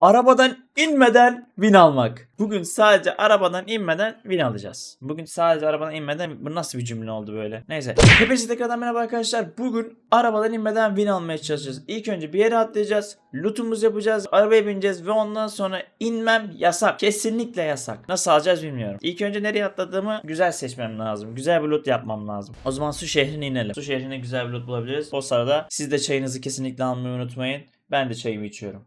Arabadan inmeden win almak. Bugün sadece arabadan inmeden win alacağız. Bugün sadece arabadan inmeden bu nasıl bir cümle oldu böyle? Neyse. Hepinize tekrardan merhaba arkadaşlar. Bugün arabadan inmeden win almaya çalışacağız. İlk önce bir yere atlayacağız. Lootumuzu yapacağız. Arabaya bineceğiz ve ondan sonra inmem yasak. Kesinlikle yasak. Nasıl alacağız bilmiyorum. İlk önce nereye atladığımı güzel seçmem lazım. Güzel bir loot yapmam lazım. O zaman su şehrine inelim. Su şehrine güzel bir loot bulabiliriz. O sırada siz de çayınızı kesinlikle almayı unutmayın. Ben de çayımı içiyorum.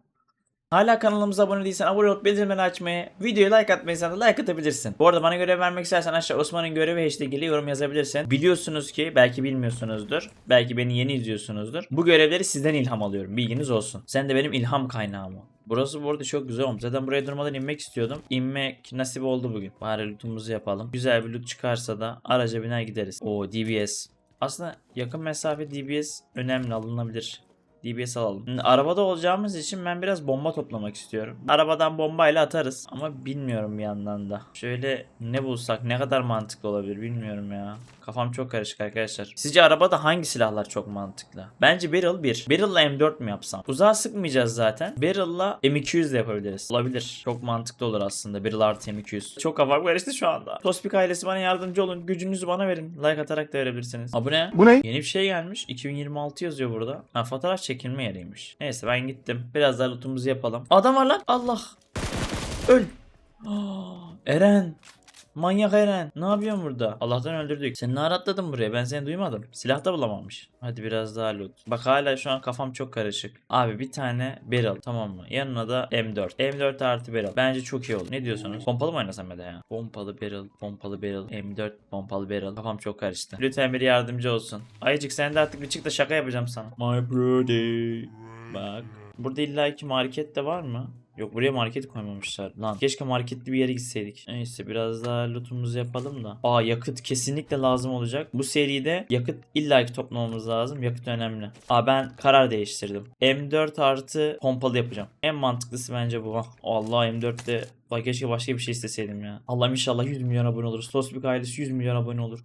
Hala kanalımıza abone değilsen abone olup bildirimleri açmayı, videoyu like atmayı sen de like atabilirsin. Bu arada bana görev vermek istersen aşağı Osman'ın görevi hashtag ile yorum yazabilirsin. Biliyorsunuz ki belki bilmiyorsunuzdur. Belki beni yeni izliyorsunuzdur. Bu görevleri sizden ilham alıyorum. Bilginiz olsun. Sen de benim ilham kaynağım ol. Burası bu arada çok güzel olmuş. Zaten buraya durmadan inmek istiyordum. İnmek nasip oldu bugün. Bari lootumuzu yapalım. Güzel bir loot çıkarsa da araca biner gideriz. Oo DBS. Aslında yakın mesafe DBS önemli alınabilir. DBS alalım. Şimdi arabada olacağımız için ben biraz bomba toplamak istiyorum. Arabadan bombayla atarız ama bilmiyorum bir yandan da. Şöyle ne bulsak ne kadar mantıklı olabilir bilmiyorum ya. Kafam çok karışık arkadaşlar. Sizce arabada hangi silahlar çok mantıklı? Bence Barrel 1. Barrel'la M4 mü yapsam? Uzağa sıkmayacağız zaten. Barrel'la M200 de yapabiliriz. Olabilir. Çok mantıklı olur aslında. Barrel artı M200. Çok kafam karıştı şu anda. Tospik ailesi bana yardımcı olun. Gücünüzü bana verin. Like atarak da verebilirsiniz. Abone. Bu ne? Yeni bir şey gelmiş. 2026 yazıyor burada. Ha, fotoğraf çekilme yeriymiş. Neyse ben gittim. Biraz daha lootumuzu yapalım. Adam var lan. Allah. Öl. Eren. Manyak Eren. Ne yapıyorsun burada? Allah'tan öldürdük. Sen ne aratladın buraya? Ben seni duymadım. Silah da bulamamış. Hadi biraz daha loot. Bak hala şu an kafam çok karışık. Abi bir tane barrel tamam mı? Yanına da M4. M4 artı barrel. Bence çok iyi olur. Ne diyorsunuz? Pompalı mı oynasam ya da ya? Pompalı barrel, pompalı barrel, M4, pompalı barrel. Kafam çok karıştı. Lütfen biri yardımcı olsun. Ayıcık sen de artık bir çık da şaka yapacağım sana. My brother. Bak. Burada illaki market de var mı? Yok buraya market koymamışlar. Lan keşke marketli bir yere gitseydik. Neyse biraz daha lootumuzu yapalım da. Aa yakıt kesinlikle lazım olacak. Bu seride yakıt illaki toplamamız lazım. Yakıt önemli. Aa ben karar değiştirdim. M4 artı pompalı yapacağım. En mantıklısı bence bu. Ah, Allah M4'te Vay keşke başka bir şey isteseydim ya. Allah'ım inşallah 100 milyon abone oluruz. Tosbik ailesi 100 milyon abone olur.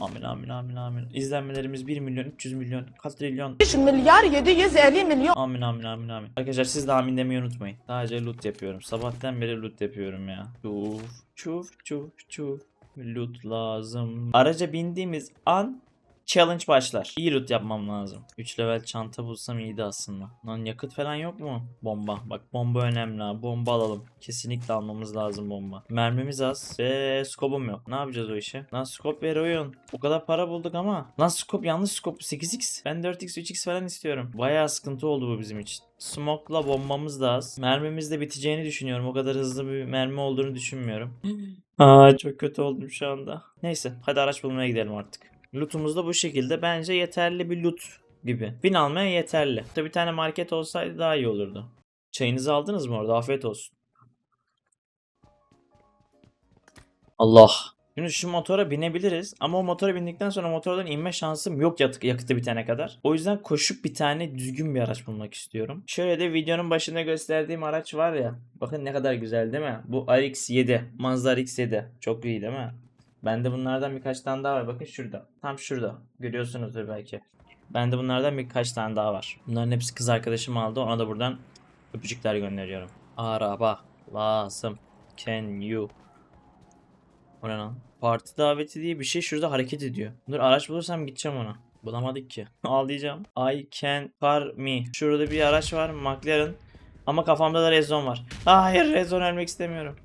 Amin amin amin amin. İzlenmelerimiz 1 milyon 300 milyon katrilyon. 5 milyar 750 milyon. Amin amin amin amin. Arkadaşlar siz de amin demeyi unutmayın. Sadece loot yapıyorum. Sabahtan beri loot yapıyorum ya. Çuf çuf çuf çuf. Loot lazım. Araca bindiğimiz an challenge başlar. İyi loot yapmam lazım. 3 level çanta bulsam iyiydi aslında. Lan yakıt falan yok mu? Bomba. Bak bomba önemli ha. Bomba alalım. Kesinlikle almamız lazım bomba. Mermimiz az ve skopum yok. Ne yapacağız o işe? Lan skop ver oyun. O kadar para bulduk ama. Lan skop yanlış skop 8x. Ben 4x 3x falan istiyorum. Bayağı sıkıntı oldu bu bizim için. Smoke'la bombamız da az. Mermimiz de biteceğini düşünüyorum. O kadar hızlı bir mermi olduğunu düşünmüyorum. Aa çok kötü oldum şu anda. Neyse hadi araç bulmaya gidelim artık. Lootumuz da bu şekilde. Bence yeterli bir loot gibi. Bin almaya yeterli. Tabi bir tane market olsaydı daha iyi olurdu. Çayınızı aldınız mı orada? Afiyet olsun. Allah. Şimdi şu motora binebiliriz ama o motora bindikten sonra motordan inme şansım yok yakıt, yakıtı bitene kadar. O yüzden koşup bir tane düzgün bir araç bulmak istiyorum. Şöyle de videonun başında gösterdiğim araç var ya. Bakın ne kadar güzel değil mi? Bu RX-7. Mazda RX-7. Çok iyi değil mi? Bende bunlardan birkaç tane daha var. Bakın şurada. Tam şurada. Görüyorsunuzdur belki. Bende bunlardan birkaç tane daha var. Bunların hepsi kız arkadaşım aldı. Ona da buradan öpücükler gönderiyorum. Araba lazım. Can you? O ne lan? Parti daveti diye bir şey şurada hareket ediyor. Dur araç bulursam gideceğim ona. Bulamadık ki. Ağlayacağım. I can car me. Şurada bir araç var. McLaren. Ama kafamda da rezon var. Hayır rezon ölmek istemiyorum.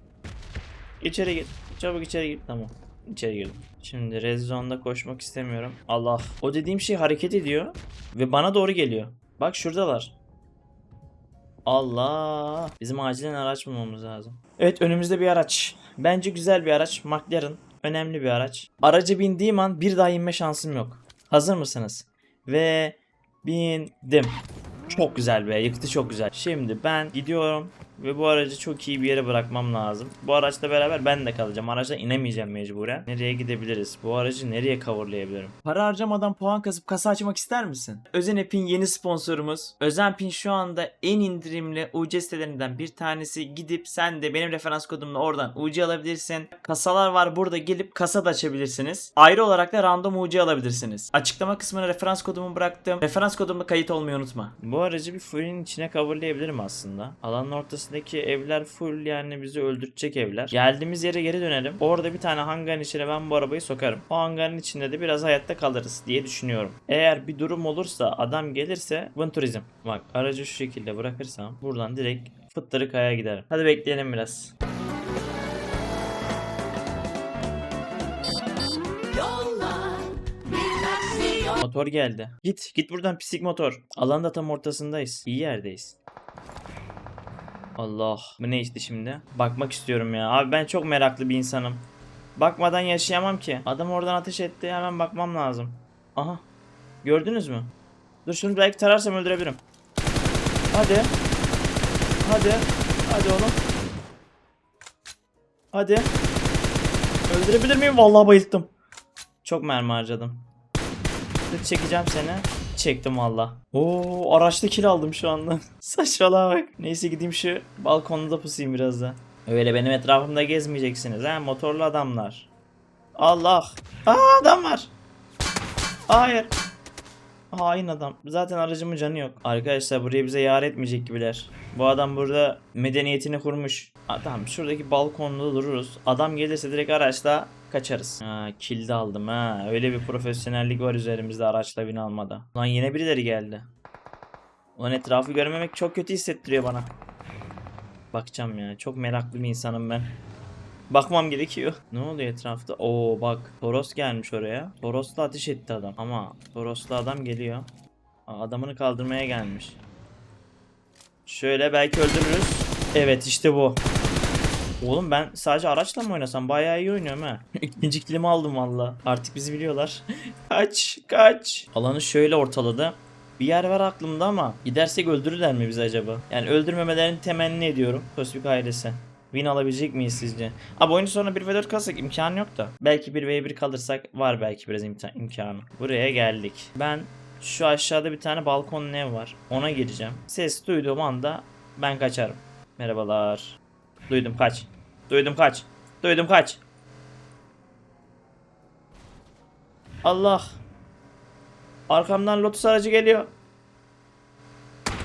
İçeri gir. Çabuk içeri gir. Tamam. İçeri girdim. Şimdi red zone'da koşmak istemiyorum. Allah. O dediğim şey hareket ediyor. Ve bana doğru geliyor. Bak şuradalar. Allah. Bizim acilen araç bulmamız lazım. Evet önümüzde bir araç. Bence güzel bir araç. McLaren. Önemli bir araç. Araca bindiğim an bir daha inme şansım yok. Hazır mısınız? Ve bindim. Çok güzel be. Yakıtı çok güzel. Şimdi ben gidiyorum ve bu aracı çok iyi bir yere bırakmam lazım. Bu araçla beraber ben de kalacağım. Araçla inemeyeceğim mecburen. Nereye gidebiliriz? Bu aracı nereye coverlayabilirim? Para harcamadan puan kasıp kasa açmak ister misin? Özenep'in yeni sponsorumuz. Özenpin şu anda en indirimli UC sitelerinden bir tanesi. Gidip sen de benim referans kodumla oradan UC alabilirsin. Kasalar var burada gelip kasa da açabilirsiniz. Ayrı olarak da random UC alabilirsiniz. Açıklama kısmına referans kodumu bıraktım. Referans kodumla kayıt olmayı unutma. Bu Aracı bir full'ün içine coverlayabilirim aslında. Alanın ortasındaki evler full yani bizi öldürtecek evler. Geldiğimiz yere geri dönelim. Orada bir tane hangarın içine ben bu arabayı sokarım. O hangarın içinde de biraz hayatta kalırız diye düşünüyorum. Eğer bir durum olursa adam gelirse Venturizm. Bak aracı şu şekilde bırakırsam buradan direkt fıttırı kaya giderim. Hadi bekleyelim biraz. Motor geldi. Git. Git buradan pislik motor. Alanın da tam ortasındayız. İyi yerdeyiz. Allah. Bu ne işte şimdi? Bakmak istiyorum ya. Abi ben çok meraklı bir insanım. Bakmadan yaşayamam ki. Adam oradan ateş etti. Hemen bakmam lazım. Aha. Gördünüz mü? Dur şunu belki tararsam öldürebilirim. Hadi. Hadi. Hadi oğlum. Hadi. Öldürebilir miyim? Vallahi bayılttım. Çok mermi harcadım. Dur çekeceğim seni. Çektim valla. Oo araçta kill aldım şu anda. Saçmalığa bak. Neyse gideyim şu balkonda pusayım biraz da. Öyle benim etrafımda gezmeyeceksiniz ha motorlu adamlar. Allah. Aa adam var. Hayır. Hain adam. Zaten aracımın canı yok. Arkadaşlar buraya bize yar etmeyecek gibiler. Bu adam burada medeniyetini kurmuş. Adam şuradaki balkonda dururuz. Adam gelirse direkt araçla kaçarız. Ha kill de aldım ha. Öyle bir profesyonellik var üzerimizde araçla bin almada. Lan yine birileri geldi. Ulan etrafı görmemek çok kötü hissettiriyor bana. Bakacağım ya. Çok meraklı bir insanım ben. Bakmam gerekiyor. Ne oluyor etrafta? Oo bak. Toros gelmiş oraya. Toros'la ateş etti adam. Ama Toros'la adam geliyor. Adamını kaldırmaya gelmiş. Şöyle belki öldürürüz. Evet işte bu. Oğlum ben sadece araçla mı oynasam? Bayağı iyi oynuyorum ha. İkinci kilimi aldım valla. Artık bizi biliyorlar. kaç kaç. Alanı şöyle ortaladı. Bir yer var aklımda ama gidersek öldürürler mi bizi acaba? Yani öldürmemelerini temenni ediyorum. Tospik ailesi. Win alabilecek miyiz sizce? Abi oyunu sonra 1 ve 4 kalsak imkanı yok da. Belki 1 ve 1 kalırsak var belki biraz imta- imkanı. Buraya geldik. Ben şu aşağıda bir tane balkon ev var. Ona gireceğim. Ses duyduğum anda ben kaçarım. Merhabalar. Duydum kaç. Duydum kaç. Duydum kaç. Allah. Arkamdan Lotus aracı geliyor.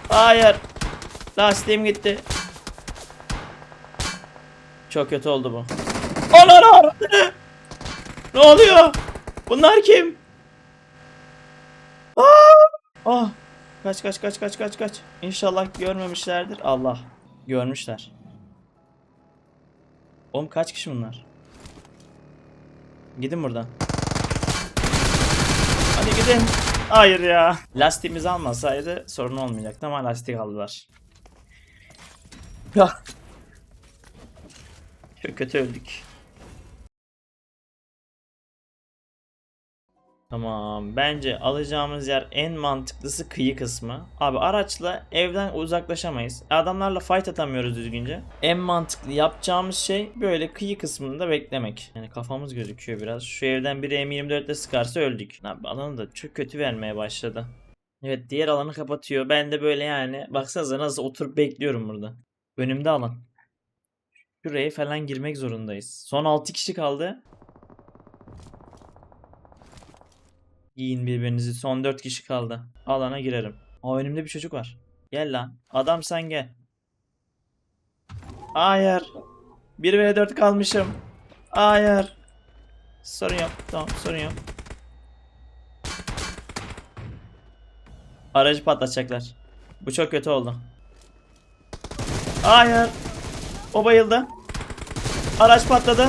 Hayır. Lastiğim gitti. Çok kötü oldu bu. Avradını! Ne oluyor? Bunlar kim? Aa! Ah! Kaç kaç kaç kaç kaç kaç. İnşallah görmemişlerdir. Allah. Görmüşler. Oğlum kaç kişi bunlar? Gidin buradan. Hadi gidin. Hayır ya. Lastiğimizi almasaydı sorun olmayacaktı ama lastik aldılar. Ya. Çok kötü öldük. Tamam. Bence alacağımız yer en mantıklısı kıyı kısmı. Abi araçla evden uzaklaşamayız. Adamlarla fight atamıyoruz düzgünce. En mantıklı yapacağımız şey böyle kıyı kısmında beklemek. Yani kafamız gözüküyor biraz. Şu evden biri M24 ile sıkarsa öldük. Abi alanı da çok kötü vermeye başladı. Evet diğer alanı kapatıyor. Ben de böyle yani baksanıza nasıl oturup bekliyorum burada. Önümde alan. Şuraya falan girmek zorundayız. Son 6 kişi kaldı. Giyin birbirinizi. Son 4 kişi kaldı. Alana girerim. Aa önümde bir çocuk var. Gel lan. Adam sen gel. Hayır. 1 ve 4 kalmışım. Hayır. Sorun yok. Tamam sorun yok. Aracı patlatacaklar. Bu çok kötü oldu. Hayır. O bayıldı. Araç patladı.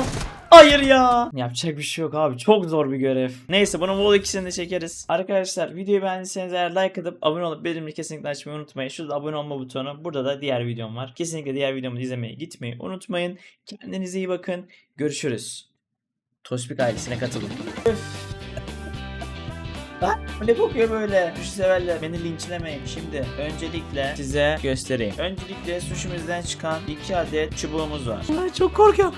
Hayır ya. Yapacak bir şey yok abi. Çok zor bir görev. Neyse bunun bu ikisini de çekeriz. Arkadaşlar videoyu beğendiyseniz eğer like atıp abone olup bildirimleri kesinlikle açmayı unutmayın. Şurada abone olma butonu. Burada da diğer videom var. Kesinlikle diğer videomu izlemeye gitmeyi unutmayın. Kendinize iyi bakın. Görüşürüz. Tospik ailesine katılın. Lan ne kokuyor böyle? Sushi severler beni linçlemeyin. Şimdi öncelikle size göstereyim. Öncelikle suşimizden çıkan iki adet çubuğumuz var. Ay çok korkuyorum.